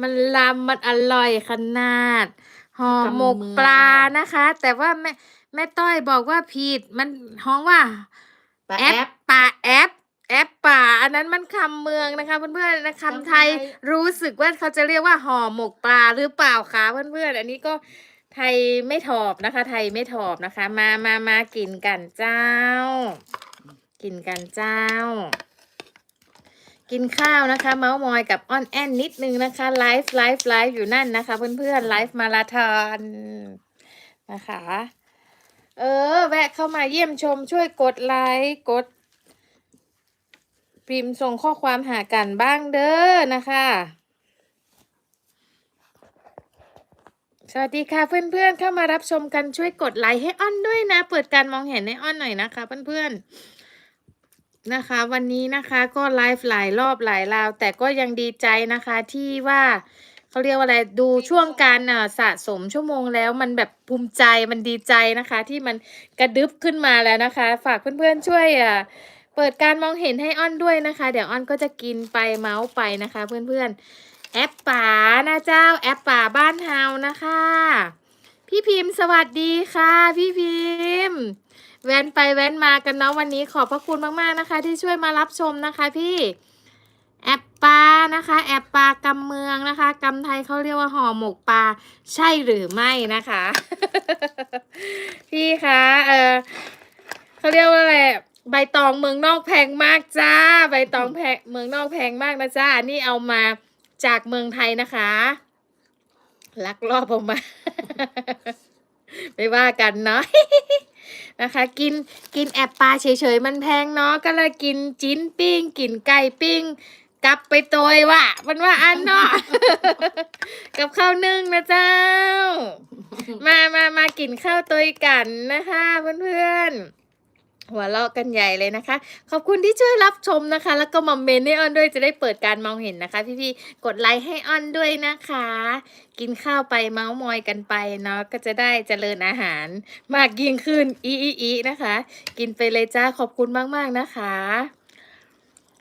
มันลำมันอร่อยขนาดห่อหมกปลานะคะ แต่ว่าแม่แม่ต้อยบอกว่าผิด มันฮ้องว่าปลาแอแอปปป่าแอปแอปป่า อันนั้นมันคำเมืองนะคะเพื่อนๆนะคำไทยคำไทยรู้สึกว่าเขาจะเรียกว่าห่อหมกปลาหรือเปล่าคะเพื่อนๆอันนี้ก็ไทยไม่ถอบนะคะ ไทยไม่ถอบนะคะ มามามากินกันเจ้า กินกันเจ้า กินข้าวนะคะ เมาส์มอยกับอ้อนแอนนิดนึงนะคะไลฟ์ไลฟ์ไลฟ์อยู่นั่นนะคะ เพื่อนๆไลฟ์มาราธอนนะคะ เออ แวะเข้ามาเยี่ยมชมช่วยกดไลค์กด พิมพ์ส่งข้อความหากันบ้างเด้อนะคะ สวัสดีค่ะเพื่อนๆเข้ามารับชมกันช่วยกดไลค์ให้อ้อนด้วยนะ เปิดการมองเห็นให้อ้อนหน่อยนะคะ เพื่อนๆ นะคะ วันนี้นะคะก็ไลฟ์หลายรอบหลายราว แต่ก็ยังดีใจนะคะที่ว่าเขาเรียกว่าอะไรดูช่วงการอะสะสมชั่วโมงแล้วมันแบบภูมิใจมันดีใจนะคะ ที่มันกระดึบขึ้นมาแล้วนะคะ ฝากเพื่อนๆช่วยอะเปิดการมองเห็นให้อ้อนด้วยนะคะ เดี๋ยวอ้อนก็จะกินไปเมาส์ไปนะคะ เพื่อนๆแอปป่านะเจ้าแอปป่าบ้านเฮานะคะ พี่พิมพ์สวัสดีค่ะ พี่พิมพ์ แว้นไปแว้นมากันเนาะวันนี้ขอบพระคุณมากๆนะคะ ที่ช่วยมารับชมนะคะพี่แอปปลานะคะ แอปปลากำเมืองนะคะกำไทยเขาเรียกว่าห่อหมกปลาใช่หรือไม่นะคะ พี่คะเออเขาเรียกว่าอะไรใบตองเมืองนอกแพงมากจ้า ใบตองแพงเมืองนอกแพงมากนะจ้านี่เอามาจากเมืองไทยนะคะลักลอบออกมา ไม่ว่ากันเนาะ นะคะ กินกินแอบปลาเฉยๆมันแพงเนาะก็เลยกินจิ้นปิ้ง กินไก่ปิ้ง กลับไปโตยว่ะมันว่าอันเนาะ กับข้าวนึ่งนะเจ้า มามามากินข้าวโตยกันนะคะเพื่อนๆ หัวเราะกันใหญ่เลยนะคะ ขอบคุณที่ช่วยรับชมนะคะ แล้วก็มาเมนให้ออนด้วยจะได้เปิดการมองเห็นนะคะ พี่ๆกดไลค์ให้ออนด้วยนะคะ กินข้าวไปเมาส์มอยกันไปเนาะก็จะได้เจริญอาหาร มากยิ่งขึ้นอีอีอีนะคะ กินไปเลยจ้าขอบคุณมากๆนะคะ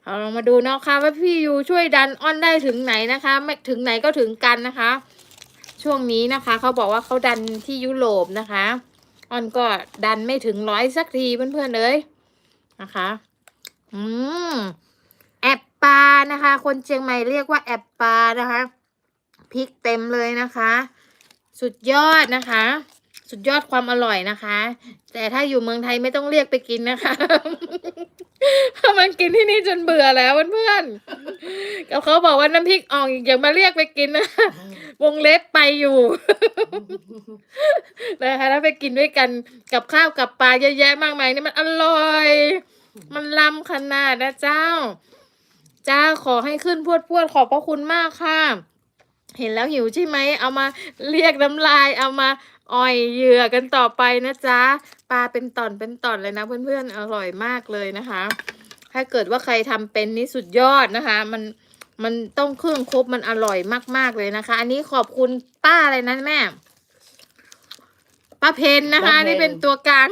เอาลองมาดูเนาะค่ะว่าพี่ยูช่วยดันออนได้ถึงไหนนะคะไม่ถึงไหนก็ถึงกันนะคะ ช่วงนี้นะคะเขาบอกว่าเขาดันที่ยุโรปนะคะ อ้อนก็ดันไม่ถึงร้อยสักทีเพื่อนๆเลยนะคะ อืมแอบปลานะคะ คนเชียงใหม่เรียกว่าแอบปลานะคะพริกเต็มเลยนะคะ สุดยอดนะคะ สุดยอดความอร่อยนะคะ แต่ถ้าอยู่เมืองไทยไม่ต้องเรียกไปกินนะคะเพราะมันกินที่นี่จนเบื่อแล้วเพื่อนๆกับเขาบอกว่าน้ำพริกอ่องอย่ามาเรียกไปกินนะวงเล็บไปอยู่นะคะถ้าไปกินด้วยกันกับข้าวกับปลาเยอะแยะมากมายนี่มันอร่อย มันล้ำขนาดนะเจ้าเจ้าขอให้ขึ้นพวดพวดขอบพระคุณมากค่ะ เห็นแล้วหิวใช่ไหม เอามาเรียกน้ำลายเอามา อ่อยเหยื่อกันต่อไปนะจ๊ะปลาเป็นตอนเป็นตอนเลยนะ เพื่อนๆอร่อยมากเลยนะคะ ถ้าเกิดว่าใครทำเป็นนี่สุดยอดนะคะ มันมันต้องเครื่องครบมันอร่อยมากๆเลยนะคะ อันนี้ขอบคุณป้าอะไรนะแม่ป้าเพนนะคะป้าเพนนี่เป็นตัวกลาง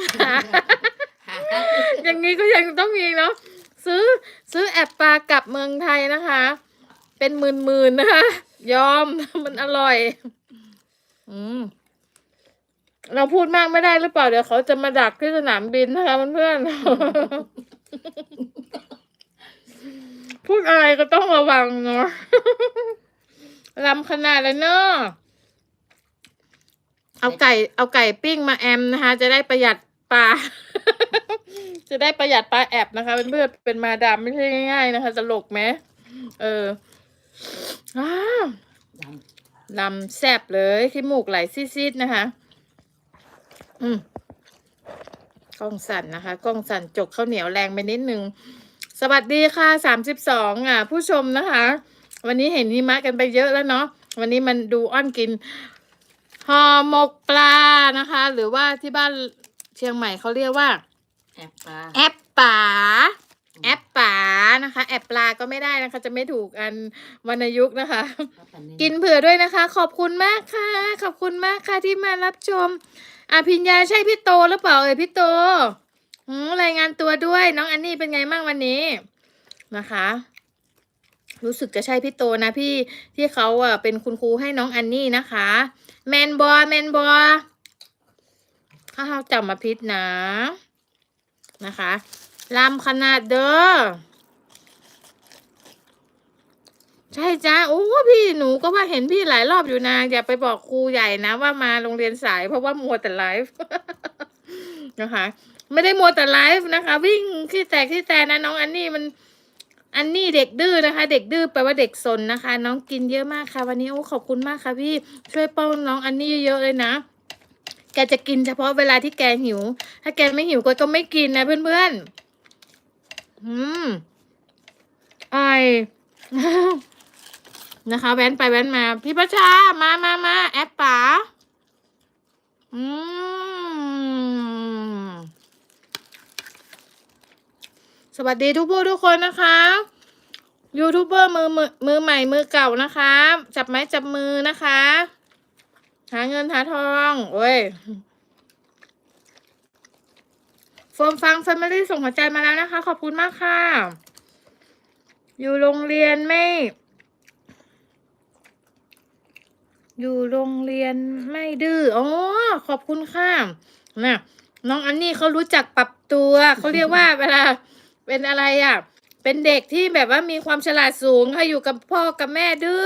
อย่างนี้ก็ยังต้องมีเนาะซื้อซื้อแอบปลากลับเมืองไทยนะคะ เป็นหมื่นๆนะคะ ยอมมันอร่อย อืม เราพูดมากไม่ได้หรือเปล่าเดี๋ยวเขาจะมาดักที่สนามบินนะคะเพื่อนๆพูดอะไรก็ต้องระวังเนาะลำขนาดเลยเนาะเอาไก่เอาไก่ปิ้งมาแอมนะคะ จะได้ประหยัดปลา จะได้ประหยัดปลาแอบนะคะเพื่อนๆเป็นมาดามไม่ใช่ง่าย ๆ นะคะตลกไหมเอออ้าวลำแซบเลยขี้มูกไหลซีดๆนะคะ อืมกล้องสั่นนะคะกล้องสั่นจกข้าวเหนียวแรงไปนิดนึง สวัสดีค่ะสามสิบสองอะ ผู้ชมนะคะ วันนี้เห็นหิมะกันไปเยอะแล้วเนาะวันนี้มันดูอ้อนกินห่อหมกปลานะคะ หรือว่าที่บ้านเชียงใหม่เขาเรียกว่า แอบปลาแอปป่าแอปป่านะคะ แอปปลาก็ไม่ได้นะคะ จะไม่ถูกอันวรรณยุกต์นะคะ กินเผื่อด้วยนะคะ ขอบคุณมากค่ะ ขอบคุณมากค่ะที่มารับชม อะพิญญาใช่พี่โตหรือเปล่าเอ่ยพี่โตหืมรายงานตัวด้วย น้องอันนี่เป็นไงบ้างวันนี้นะคะ รู้สึกจะใช่พี่โตนะพี่ที่เขาอะเป็นคุณครูให้น้องอันนี่นะคะแมนบอแมนบอถ้าเราจำมาพิษนะนะคะลำขนาดเด้อ ใช่จ้าโอ้พี่หนูก็ว่าเห็นพี่หลายรอบอยู่นะอย่าไปบอกครูใหญ่นะว่ามาโรงเรียนสาย เพราะว่ามัวแต่ไลฟ์นะคะ ไม่ได้มัวแต่ไลฟ์นะคะ วิ่งขี้แตกขี้แตนะน้องอันนี่มันอันนี้เด็กดื้อนะคะ เด็กดื้อแปลว่าเด็กสนนะคะ น้องกินเยอะมากค่ะ วันนี้โอ้ขอบคุณมากค่ะพี่ช่วยป้อนน้องอันนี้เยอะๆเลยนะ แกจะกินเฉพาะเวลาที่แกหิว ถ้าแกไม่หิวก็ก็ไม่กินนะเพื่อนๆอืมไอ นะคะ แว้นไปแว้นมา พี่ประชามามามาแอปป๋าอืมสวัสดีทุกผู้ทุกคนนะคะยูทูบเบอร์มือมือมือใหม่มือเก่านะคะ จับไม้จับมือนะคะ หาเงินหาทองโอ้ยโฟมฟังแฟมิลี่ส่งหัวใจมาแล้วนะคะ ขอบคุณมากค่ะ อยู่โรงเรียนไม่ อยู่โรงเรียนไม่ดื้ออ๋อขอบคุณค่ะนะน้องอันนี้เขารู้จักปรับตัวเขาเรียกว่าเวลาเป็นอะไรอะ เป็นเด็กที่แบบว่ามีความฉลาดสูงค่ะอยู่กับพ่อกับแม่ดื้อ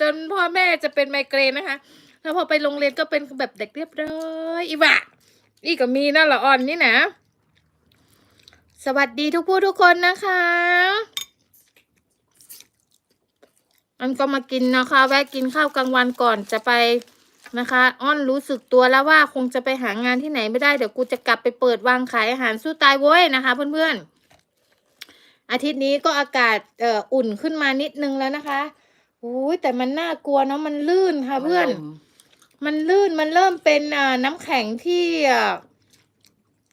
จนพ่อแม่จะเป็นไมเกรนนะคะ แล้วพอไปโรงเรียนก็เป็นแบบเด็กเรียบร้อยอีวะอีก็มีน่าละอ่อนนี่นะ สวัสดีทุกผู้ทุกคนนะคะ อันก็มากินนะคะ แวะกินข้าวกลางวันก่อนจะไปนะคะ อ้อนรู้สึกตัวแล้วว่าคงจะไปหางานที่ไหนไม่ได้เดี๋ยวกูจะกลับไปเปิดวางขายอาหารสู้ตายเว้ยนะคะ เพื่อนๆอาทิตย์นี้ก็อากาศเอ่ออุ่นขึ้นมานิดนึงแล้วนะคะโอ้ยแต่มันน่ากลัวเนาะมันลื่นค่ะเพื่อน มันลื่นมันเริ่มเป็นอ่าน้ำแข็งที่อ่า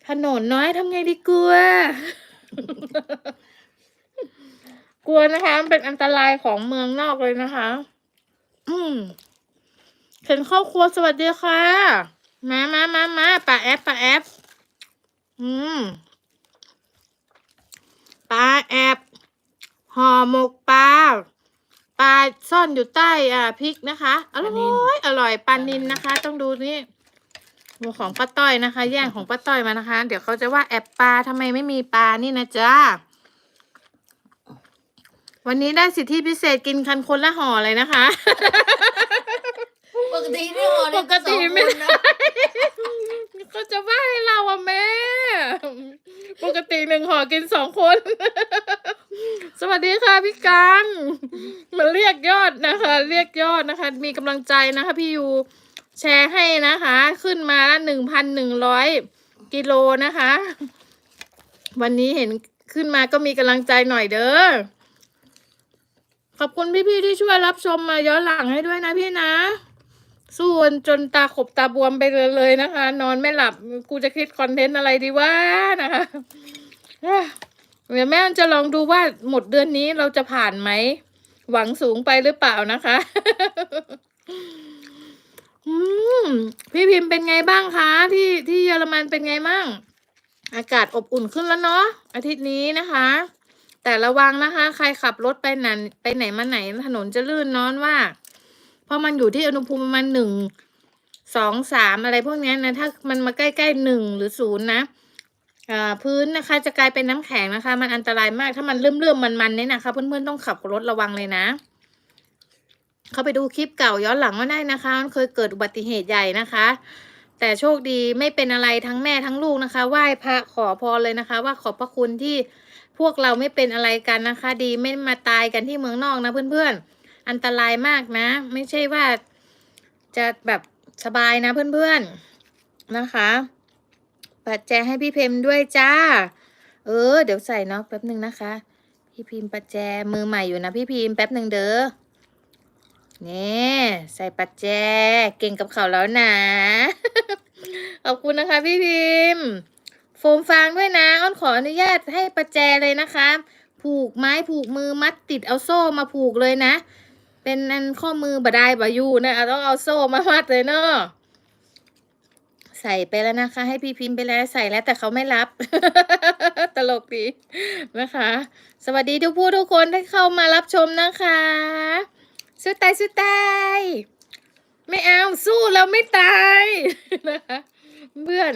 ถนนน้อยทำไงดีกลัว กลัวนะคะมันเป็นอันตรายของเมืองนอกเลยนะคะ อืมเห็นครอบครัวสวัสดีค่ะ มามามามาป่าแอปป่าแอปอืมปลาแอบห่อหมกปลาปลาซ่อนอยู่ใต้อ่าพริกนะคะ อร่อยอร่อยปลานินนะคะ ต้องดูนี่ดูของป้าต้อยนะคะ แย่งของป้าต้อยมานะคะ เดี๋ยวเขาจะว่าแอบปลาทำไมไม่มีปลานี่นะจ๊ะ วันนี้ได้สิทธิพิเศษกินคันคนละห่อเลยนะคะ ปกติที่ห่อเนี่ยปกติไม่สองคนนะเขาจะว่าให้เราอะแม่ ปกติหนึ่งห่อกินสองคน สวัสดีค่ะพี่กันมาเรียกยอดนะคะ เรียกยอดนะคะ มีกำลังใจนะคะ พี่ยูแชร์ให้นะคะ ขึ้นมาละหนึ่งพันหนึ่งร้อยกิโลนะคะ วันนี้เห็นขึ้นมาก็มีกำลังใจหน่อยเด้อ ขอบคุณพี่ๆที่ช่วยรับชมมาย้อนหลังให้ด้วยนะพี่นะสู้จนตาขบตาบวมไปเลยเลยนะคะ นอนไม่หลับกูจะคิดคอนเทนต์อะไรดีวะนะคะเดี๋ยวแม่จะลองดูว่าหมดเดือนนี้เราจะผ่านไหม หวังสูงไปหรือเปล่านะคะ พี่พิมพ์เป็นไงบ้างคะที่ที่เยอรมันเป็นไงบ้าง อากาศอบอุ่นขึ้นแล้วเนาะอาทิตย์นี้นะคะ แต่ระวังนะคะ ใครขับรถไปไหนไปไหนมาไหนถนนจะลื่นนอนว่า เพราะมันอยู่ที่อุณหภูมิประมาณหนึ่งสองสามอะไรพวกนี้นะถ้ามันมาใกล้ๆหนึ่งหรือศูนย์นะอ่าพื้นนะคะ จะกลายเป็นน้ำแข็งนะคะ มันอันตรายมากถ้ามันเลื่อมๆมันๆเนี่ยนะคะ เพื่อนๆต้องขับรถระวังเลยนะ เข้าไปดูคลิปเก่าย้อนหลังมาได้นะคะมันเคยเกิดอุบัติเหตุใหญ่นะคะ แต่โชคดีไม่เป็นอะไรทั้งแม่ทั้งลูกนะคะ ไหว้พระขอพรเลยนะคะ ว่าขอบพระคุณที่ พวกเราไม่เป็นอะไรกันนะคะ ดีไม่มาตายกันที่เมืองนอกนะเพื่อนๆ อันตรายมากนะ ไม่ใช่ว่าจะแบบสบายนะเพื่อนๆนะคะปัดแจให้พี่เพมด้วยจ้า เออ เดี๋ยวใส่เนาะแป๊บหนึ่งนะคะ พี่พิมปัดแจมือใหม่อยู่นะพี่พิมแป๊บหนึ่งเด้อนี่ใส่ปัดแจเก่งกับเขาแล้วนะ ขอบคุณนะคะพี่พิมโฟมฟางด้วยนะ ขออนุญาตให้ปัดแจเลยนะคะ ผูกไม้ผูกมือมัดติดเอาโซ่มาผูกเลยนะ เป็นอันข้อมือบดายบายูนะต้องเอาโซ่มามัดเลยเนาะใส่ไปแล้วนะคะ ให้พี่พิมพ์ไปแล้วใส่แล้วแต่เขาไม่รับ ตลกดีนะคะ สวัสดีทุกผู้ทุกคนที่เข้ามารับชมนะคะสู้ตายสู้ตายไม่เอาสู้เราไม่ตายนะคะเพื่อน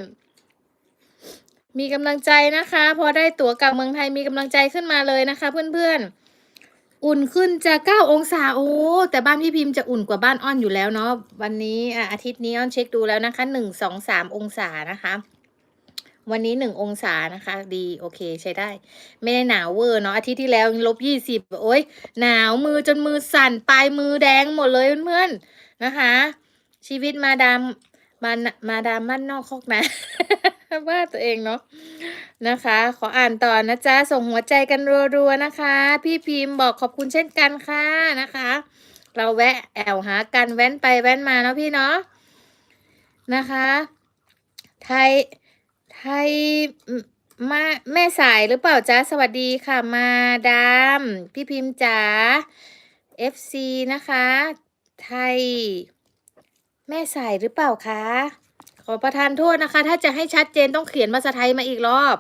มีกำลังใจนะคะ พอได้ตั๋วกลับเมืองไทยมีกำลังใจขึ้นมาเลยนะคะ เพื่อนๆ อุ่นขึ้นจะเก้าองศาโอ้แต่บ้านพี่พิมพ์จะอุ่นกว่าบ้านอ้อนอยู่แล้วเนาะวันนี้อาทิตย์นี้อ้อนเช็คดูแล้วนะคะหนึ่งสองสามองศานะคะ วันนี้หนึ่งองศานะคะ ดีโอเคใช้ได้ ไม่ได้หนาวเวอร์เนาะอาทิตย์ที่แล้วลบยี่สิบโอ้ยหนาวมือจนมือสั่นปลายมือแดงหมดเลยเพื่อนๆนะคะ ชีวิตมาดามมามาดามมั่นนอกคอกนะ ว่าตัวเองเนาะนะคะ ขออ่านต่อนะจ๊ะส่งหัวใจกันรัวๆนะคะ พี่พิมพ์บอกขอบคุณเช่นกันค่ะนะคะ เราแวะแอวหากันแว้นไปแว้นมาเนาะพี่เนาะนะคะ ไทยไทยมาแม่สายหรือเปล่าจ๊ะสวัสดีค่ะมาดามพี่พิมพ์จ๋า FC นะคะ ไทย แม่สายหรือเปล่าคะ ขอประทานโทษนะคะ ถ้าจะให้ชัดเจนต้องเขียนภาษาไทยมาอีกรอบ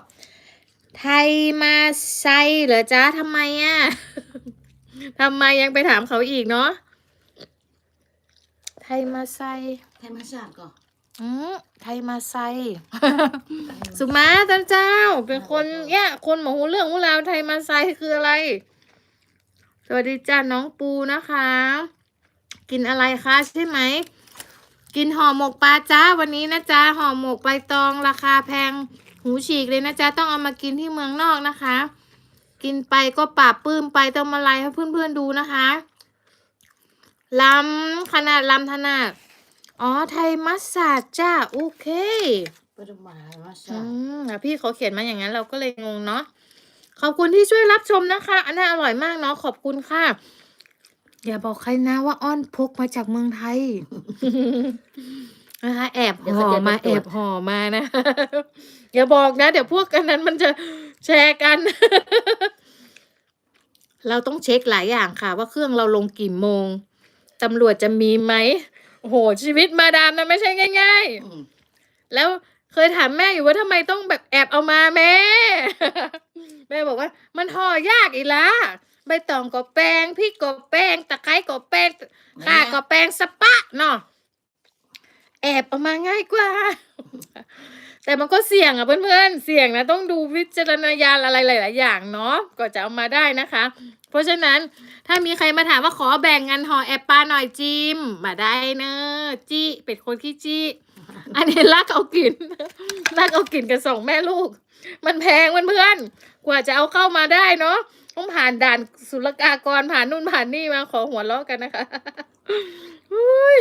ไทยมาไซเหรอจ๊ะทำไมอะทำไมยังไปถามเขาอีกเนาะไทยมาไซธรรมชาติก่อนอืมไทยมาไซ สุมาท่านเจ้า เป็นคนเนี่ยคนหมอหูเรื่องหูราวไทยมาไซคืออะไร สวัสดีจ้าน้องปูนะคะ กินอะไรคะใช่ไหม กินห่อหมกปลาจ้าวันนี้นะจ๊ะห่อหมกใบตองราคาแพงหูฉีกเลยนะจ๊ะต้องเอามากินที่เมืองนอกนะคะ กินไปก็ปราบปลื้มไปต้องมาไลฟ์ให้เพื่อนๆดูนะคะลำขนาดลำขนาดอ๋อไทยมัสสาดจ้าโอเคปริมาณมาอืชาติมอะพี่เขาเขียนมาอย่างนั้นเราก็เลยงงเนาะขอบคุณที่ช่วยรับชมนะคะ อันนั้นอร่อยมากเนาะขอบคุณค่ะ อย่าบอกใครนะว่าอ้อนพกมาจากเมืองไทย นะคะแอบห่อมาแอบห่อมานะ อย่าบอกนะ เดี๋ยวพวกกันนั้นมันจะแชร์กัน เราต้องเช็คหลายอย่างค่ะ ว่าเครื่องเราลงกี่โมงตำรวจจะมีไหมโอ้โห ชีวิตมาดามนะไม่ใช่ง่ายๆอืมแล้วเคยถามแม่อยู่ว่าทำไมต้องแบบแอบเอามาแม่ แม่บอกว่า มันห่อยากอีละ ใบตองก็แป้งพริกก็แป้งตะไคร้ก็แป้งข่าก็แป้งสปะเนาะแอบเอามาง่ายกว่า แต่มันก็เสี่ยงอะเพื่อนๆเสี่ยงนะต้องดูวิจารณญาณอะไรหลาย ๆ อย่างเนาะก็จะเอามาได้นะคะ เพราะฉะนั้นถ้ามีใครมาถามว่าขอแบ่งงานห่อแอบปลาหน่อยจิมมาได้เนอะจี้เป็นคนขี้จี้อันนี้รักเอากินรักเอากินกันสองแม่ลูก มันแพงเพื่อนๆกว่าจะเอาเข้ามาได้เนาะ ต้องผ่านด่านศุลกากรผ่านนู่นผ่านนี่มาขอหัวเราะกันนะคะย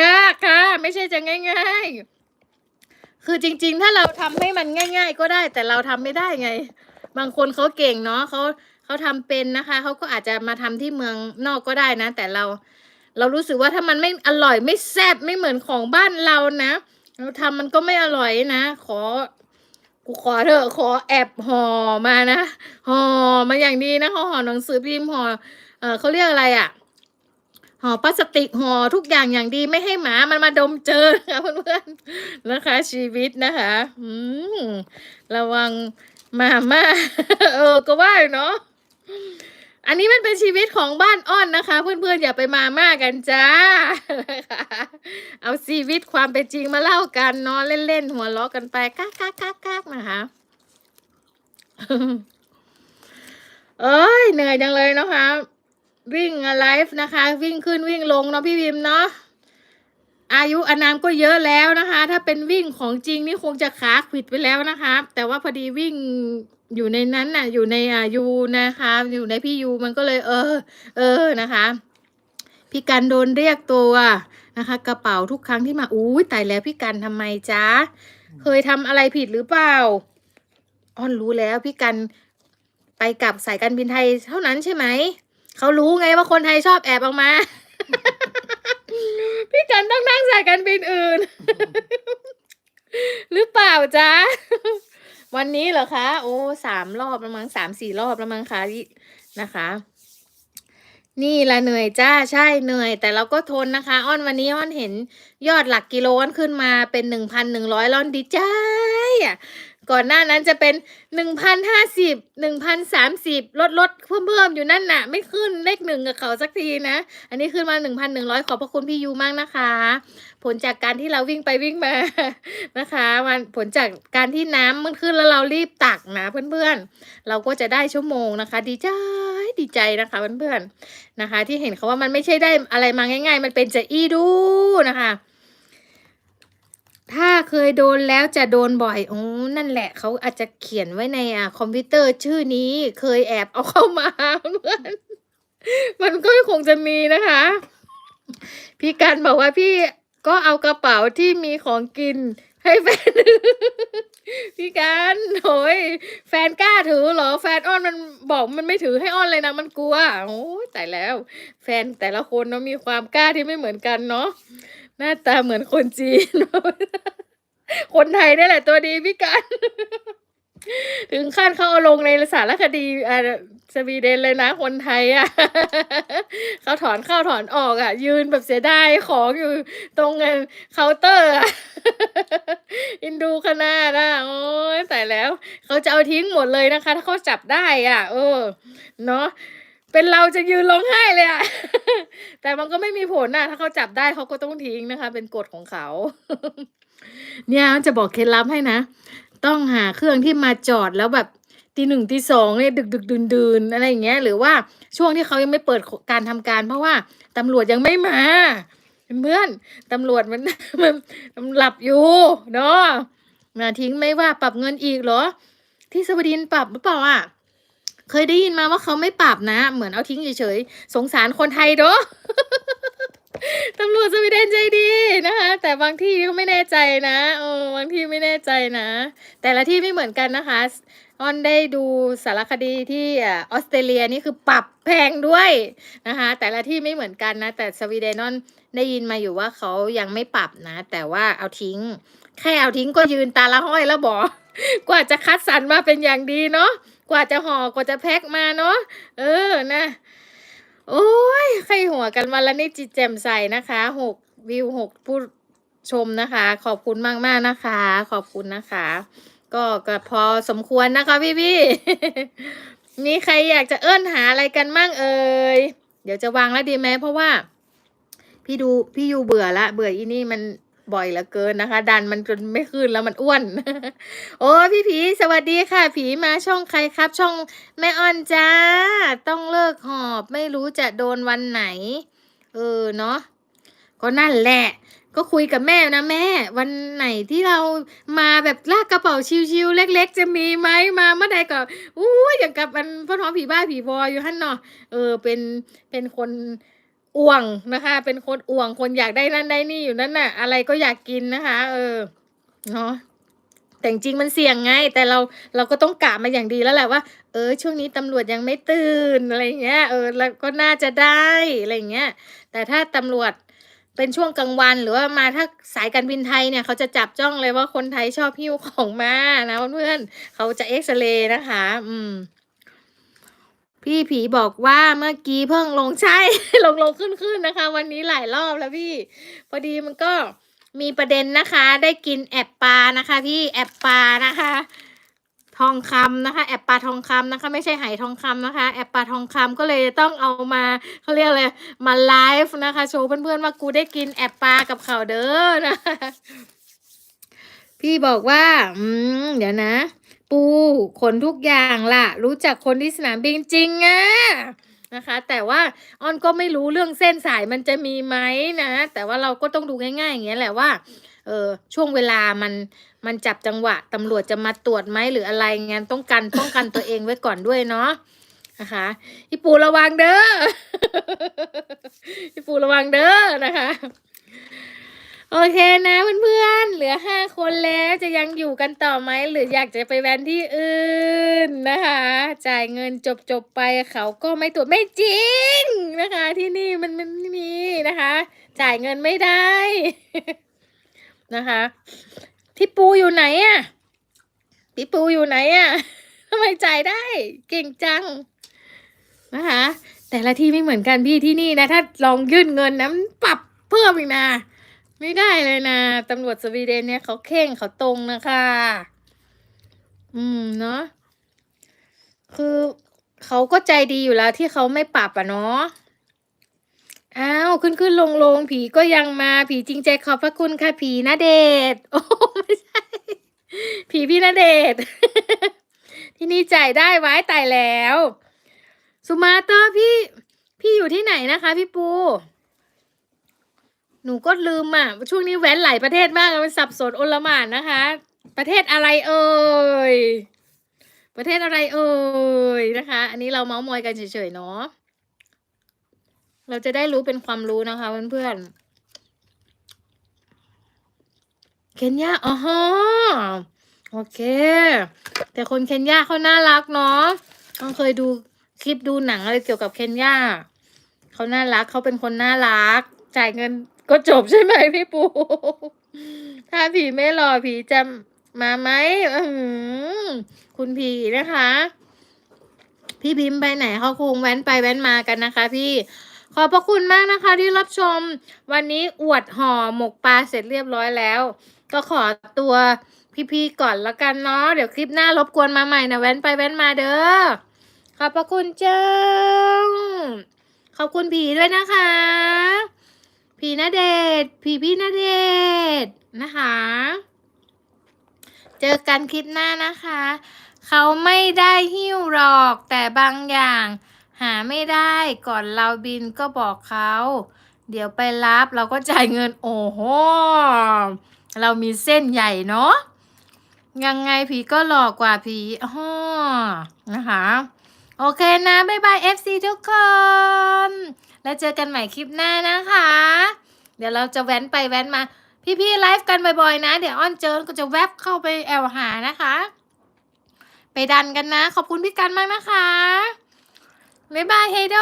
ยากค่ะ ไม่ใช่จะง่าย ๆ คือจริง ๆ ถ้าเราทำให้มันง่าย ๆ ก็ได้ แต่เราทำไม่ได้ไง บางคนเขาเก่งเนาะเขาเขาทำเป็นนะคะเขาก็อาจจะมาทำที่เมืองนอกก็ได้นะ แต่เรา เรารู้สึกว่าถ้ามันไม่อร่อยไม่แซ่บไม่เหมือนของบ้านเรานะเราทำมันก็ไม่อร่อยนะ ขอ กูขอเถอะขอแอบห่อมานะห่อมาอย่างดีนะห่อห่อหนังสือพิมพ์ห่อเออเขาเรียกอะไรอะ่ะห่อพลาสติกห่อทุกอย่างอย่างดีไม่ให้หมามันมาดมเจอนะคะเพื่อนๆนะคะ ชีวิตนะคะอืมระวังหมาม่าเออก็ว่าเนาะ อันนี้มันเป็นชีวิตของบ้านอ้อนนะคะ เพื่อนๆอย่าไปมามากกันจ้านะคะเอาชีวิตความเป็นจริงมาเล่ากันเนาะเล่นๆหัวเราะกันไปกักกักกักกักนะคะเอ้ยเหนื่อยจังเลยนะคะ วิ่งไลฟ์นะคะ วิ่งขึ้นวิ่งลงเนาะพี่วิมเนาะ อายุอนามก็เยอะแล้วนะคะ ถ้าเป็นวิ่งของจริงนี่คงจะขาขิดไปแล้วนะคะ แต่ว่าพอดีวิ่งอยู่ในนั้นน่ะ อยู่ในอายูนะคะ อยู่ในพี่ยูมันก็เลย เออ เออนะคะพี่กันโดนเรียกตัวนะคะ กระเป๋าทุกครั้งที่มาอุ้ยตายแล้วพี่กันทำไมจ๊ะเคยทำอะไรผิดหรือเปล่าอ้อนรู้แล้วพี่กันไปกับสายการบินไทยเท่านั้นใช่ไหมเขารู้ไงว่าคนไทยชอบแอบออกมา พี่กันต้องนั่งสายการบินอื่น หรือเปล่าจ๊ะ วันนี้เหรอคะ โอ้สามรอบแล้วมั้งสามสี่รอบแล้วมั้งคะนะคะ นี่ละเหนื่อยจ้าใช่เหนื่อย แต่เราก็ทนนะคะ อ้อนวันนี้อ้อนเห็นยอดหลักกิโลอ้อนขึ้นมาเป็นหนึ่งพันหนึ่งร้อยอ้อนดีใจอะ ก่อนหน้านั้นจะเป็นหนึ่งพันห้าสิบหนึ่งพันสามสิบลดลดเพิ่มเพิ่มอยู่นั่นน่ะ ไม่ขึ้นเลขหนึ่งกับเขาสักทีนะ อันนี้ขึ้นมาหนึ่งพันหนึ่งร้อยขอบพระคุณพี่ยูมากนะคะ ผลจากการที่เราวิ่งไปวิ่งมานะคะมันผลจากการที่น้ำมันขึ้นแล้วเรารีบตักนะเพื่อนๆ เราก็จะได้ชั่วโมงนะคะ ดีใจดีใจนะคะเพื่อนๆนะคะ ที่เห็นเขาว่ามันไม่ใช่ได้อะไรมาง่าย ๆ มันเป็นจะอีดูนะคะ ถ้าเคยโดนแล้วจะโดนบ่อยโอ้นั่นแหละเขาอาจจะเขียนไว้ในอ่าคอมพิวเตอร์ชื่อนี้เคยแอบเอาเข้ามาเพื่อนมันก็คงจะมีนะคะ พี่กันบอกว่าพี่ก็เอากระเป๋าที่มีของกินให้แฟน พี่กันโอยแฟนกล้าถือเหรอ แฟนอ้อนมันบอกมันไม่ถือให้อ้อนเลยนะ มันกลัว โอ้ตายแล้ว แฟนแต่ละคนเนาะมีความกล้าที่ไม่เหมือนกันเนาะ หน้าตาเหมือนคนจีน คนไทยนี่แหละตัวดีพี่กัน ถึงขั้นเขาเอาลงในสารคดีอ่าสวีเดนเลยนะคนไทยอะเขาถอนเข้าถอนออกอะ ยืนแบบเสียดายของอยู่ตรงเคาน์เตอร์อะอินดูขนาดอะโอ้ยแต่แล้ว เขาจะเอาทิ้งหมดเลยนะคะ ถ้าเขาจับได้อะ เออ เนาะ เป็นเราจะยืนร้องไห้เลยอะแต่มันก็ไม่มีผลนะถ้าเขาจับได้เขาก็ต้องทิ้งนะคะ เป็นกฎของเขา เนี่ยจะบอกเคล็ดลับให้นะ ต้องหาเครื่องที่มาจอดแล้วแบบตีหนึ่งตีสองเนี่ยดึกดึกดื่นดื่นอะไรอย่างเงี้ย หรือว่าช่วงที่เขายังไม่เปิดการทำการ เพราะว่าตำรวจยังไม่มาเพื่อนตำรวจมันมันมันหลับอยู่เนาะมาทิ้งไม่ว่าปรับเงินอีกเหรอ ที่สวดินปรับหรือเปล่าอะ เคยได้ยินมาว่าเขาไม่ปรับนะ เหมือนเอาทิ้งเฉยๆ สงสารคนไทยเด้อตำรวจสวีเดนใจดีนะคะ แต่บางที่ก็ไม่แน่ใจนะเออบางที่ไม่แน่ใจนะ แต่ละที่ไม่เหมือนกันนะคะออนได้ดูสารคดีที่ออสเตรเลียนี่คือปรับแพงด้วยนะคะ แต่ละที่ไม่เหมือนกันนะ แต่สวีเดนออนได้ยินมาอยู่ว่าเขายังไม่ปรับนะ แต่ว่าเอาทิ้ง แค่เอาทิ้งก็ยืนตาละห้อยแล้วบอก กว่าจะคัดสรรมาเป็นอย่างดีเนาะ กว่าจะห่อกว่าจะแพ็คมาเนาะเออนะโอ้ยใครหัวกันวันละนี่จิตแจ่มใสนะคะหกวิวหกผู้ชมนะคะ ขอบคุณมากมากนะคะ ขอบคุณนะคะ ก็ก็พอสมควรนะคะพี่พี่มีใครอยากจะเอิ้นหาอะไรกันมั่งเอ่ยเดี๋ยวจะวางแล้วดีไหมเพราะว่า พี่ดูพี่อยู่เบื่อละเบื่ออีนี่มัน บ่อยเหลือเกินนะคะ ดันมันจนไม่ขึ้นแล้วมันอ้วน โอ้พี่ผีสวัสดีค่ะ ผีมาช่องใครครับ ช่องแม่อ่อนจ้า ต้องเลิกหอบไม่รู้จะโดนวันไหน เออเนาะก็นั่นแหละ ก็คุยกับแม่นะแม่ วันไหนที่เรามาแบบลากกระเป๋าชิวๆเล็ก ๆ จะมีไหมมาเมื่อใดก็อู้อย่างกับมันพ่อท้องผีบ้าผีบอยอยู่ฮั่นเนาะเออเป็นเป็นคน อ่วงนะคะ เป็นคนอ่วงคนอยากได้นั่นได้นี่อยู่นั่นน่ะ อะไรก็อยากกินนะคะ เออเนาะแต่จริงๆมันเสี่ยงไง แต่เราเราก็ต้องกะมาอย่างดีแล้วแหละว่า เออ ช่วงนี้ตำรวจยังไม่ตื่นอะไรเงี้ยเออแล้วก็น่าจะได้อะไรเงี้ยแต่ถ้าตำรวจเป็นช่วงกลางวันหรือว่ามาถ้าสายการบินไทยเนี่ยเขาจะจับจ้องเลยว่าคนไทยชอบหิ้วของมานะเพื่อนเขาจะเอ็กซเรย์นะคะ อืม พี่ผีบอกว่าเมื่อกี้เพิ่งลงใช่ ลงลงขึ้นขึ้นนะคะ วันนี้หลายรอบแล้วพี่ พอดีมันก็มีประเด็นนะคะ ได้กินแอบปลานะคะ พี่แอบปลานะคะ ทองคำนะคะ แอบปลาทองคำนะคะ ไม่ใช่ไหทองคำนะคะ แอบปลาทองคำก็เลยต้องเอามาเขาเรียกอะไรมาไลฟ์นะคะ โชว์เพื่อนๆว่ากูได้กินแอบปลากับเขาเด้อนะะพี่บอกว่า อืมเดี๋ยวนะ ปูขนทุกอย่างล่ะ รู้จักคนที่สนามบินจริงอะนะคะ แต่ว่าออนก็ไม่รู้เรื่องเส้นสายมันจะมีไหมนะ แต่ว่าเราก็ต้องดูง่ายๆอย่างเงี้ยแหละว่าเออช่วงเวลามันมันจับจังหวะตำรวจจะมาตรวจไหมหรืออะไรงั้นต้องกันป้องกันตัวเองไว้ก่อนด้วยเนาะนะคะพี่ปูระวังเด้อพี่ปูระวังเด้อนะคะ โอเคนะเพื่อนๆ เหลือห้าคนแล้วจะยังอยู่กันต่อไหมหรืออยากจะไปแวนที่อื่นนะคะ จ่ายเงินจบๆไปเขาก็ไม่ตรวจไม่จริงนะคะ ที่นี่มันมันไม่มีนะคะ จ่ายเงินไม่ได้นะคะ พี่ปูอยู่ไหนอะพี่ปูอยู่ไหนอะทำไมจ่ายได้เก่งจังนะคะ แต่ละที่ไม่เหมือนกันพี่ที่นี่นะ ถ้าลองยื่นเงินนะมันปรับเพิ่มอีกนะ ไม่ได้เลยนะตำรวจสวีเดนเนี่ยเขาเข่งเขาตรงนะคะ อืมเนาะคือเขาก็ใจดีอยู่แล้วที่เขาไม่ปรับอะเนาะอ้าวขึ้นขึ้นลงลงผีก็ยังมาผีจริงใจขอบพระคุณค่ะ ผีนาเดชโอ้ไม่ใช่ ผีพี่นาเดชที่นี่จ่ายได้ไว้ตายแล้ว สุมาเตอร์พี่ พี่อยู่ที่ไหนนะคะ พี่ปู หนูก็ลืมอะ ช่วงนี้แว้นหลายประเทศมากมันสับสนโอลหม่านนะคะ ประเทศอะไรเอ่ย ประเทศอะไรเอ่ยนะคะ อันนี้เราเมาส์มอยกันเฉยๆเนาะ เราจะได้รู้เป็นความรู้นะคะเพื่อนๆ เคนยาอ๋อฮะโอเค แต่คนเคนยาเขาน่ารักเนาะต้องเคยดูคลิปดูหนังอะไรเกี่ยวกับเคนยาเขาน่ารักเขาเป็นคนน่ารัก จ่ายเงิน ก็จบใช่ไหมพี่ปู ถ้าผีไม่รอผีจะมาไหมอคุณผีนะคะ พี่บิมไปไหนเขาคงแว้นไปแว้นมากันนะคะ พี่ขอบพระคุณมากนะคะที่รับชม วันนี้อวดห่อหมกปลาเสร็จเรียบร้อยแล้ว ก็ขอตัวพี่ๆก่อนแล้วกันเนาะเดี๋ยวคลิปหน้ารบกวนมาใหม่นะแว้นไปแว้นมาเด้อขอบพระคุณเจ้า ขอบคุณผีด้วยนะคะ ผีนาเดชผีพี่นาเดชน์นะคะ เจอกันคลิปหน้านะคะ เขาไม่ได้หิ้วหรอกแต่บางอย่าง หาไม่ได้ก่อนเราบินก็บอกเขาเดี๋ยวไปรับเราก็จ่ายเงินโอ้โหเรามีเส้นใหญ่เนาะยังไงผีก็หลอกกว่าผีอ๋อนะคะ โอเคนะ บ๊ายบาย FC ทุกคน แล้วเจอกันใหม่คลิปหน้านะคะ เดี๋ยวเราจะแว้นไปแว้นมา พี่ๆไลฟ์กันบ่อยๆนะ เดี๋ยวอ้อนเจินก็จะแวบเข้าไปแอลหานะคะ ไปดันกันนะ ขอบคุณพี่กันมากนะคะบ๊ายบายเฮโด